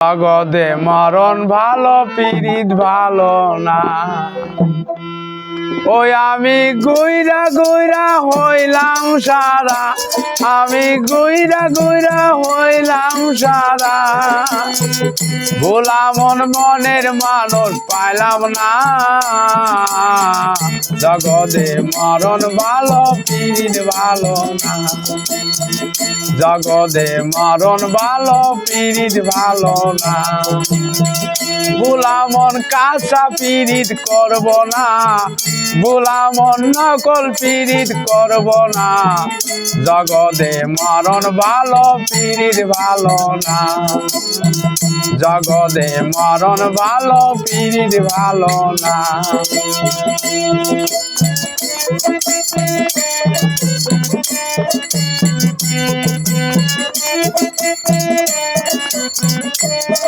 জগদে মরণ ভালো পীড়িত ভালো না। ওই আমি গুইরা গুইরা হইলাম সারা। আমি গুইরা গুইরা হইলাম সারা। ভোলা মন মনের মানুষ পাইলাম না। জগদে মরণ ভালো পীড়িত ভালো না। জগদে মরণ ভালো পীড়িত ভালো না। বুলামন কাঁচা পীড়িত করব না। বুলামন নকল পীড়িত করব না। জগদে মরণ ভালো, পীড়িত ভালো না। জগদে মরণ ভালো, পীড়িত ভালো না।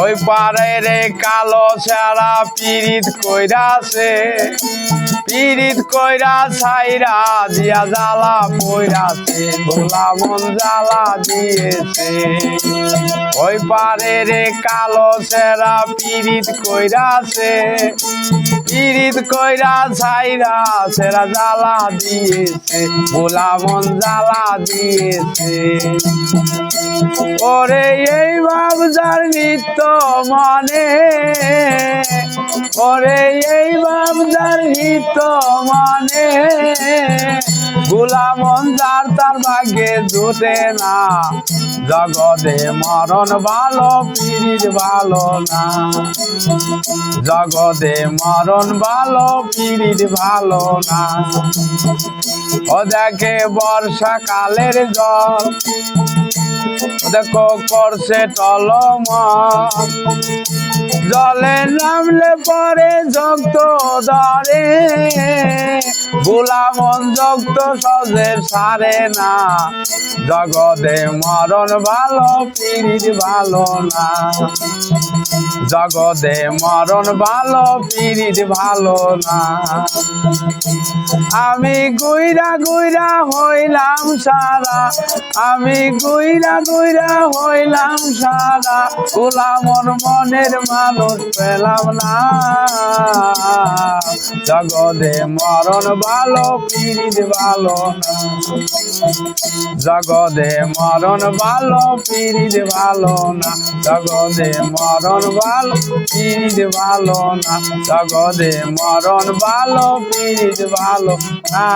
ওই পারে রে কালো ছাড়া পীড়িত কইরাছে পীড়িত কইরা ছাইরা দিয়া জ্বালা পইরাছে ভোলা মন জ্বালা দিয়েছে। ওই পারে রে কালো সেরা পীড়িত কইরাছে পীড়িত কইরা ছাইরা সেরা জ্বালা দিয়েছে, ভোলা মন জ্বালা দিয়েছে। ওরে এই বাবজার নিত্য মানে ওরে এই বাবজার নিত্য মানে। গুলামন যার তার ভাগ্যে জুটে না। জগতে মরণ ভালো পীড়িত ভালো না। জগতে মরণ ভালো পীড়িত ভালো না। ও দেখে বর্ষাকালের জল, দেখো করছে টলম জলে নামলে পরে জগত ধরে গোলামন জগত সজে সারে না। জগতে মরণ ভালো পীড়িত ভালো না। জগতে মরণ ভালো পীড়িত ভালো না। আমি গুইরা গুইরা হইলাম সারা, আমি গুইরা গুইরা হইলাম সারা। গোলামর মনের মানুষ পেলাম না। জগদে মরণ ভালো, পীড়িত ভালো না। জগদে মরণ ভালো, পীড়িত ভালো না। জগদে মরণ ভালো, পীড়িত ভালো না। জগদে মরণ ভালো, পীড়িত ভালো না।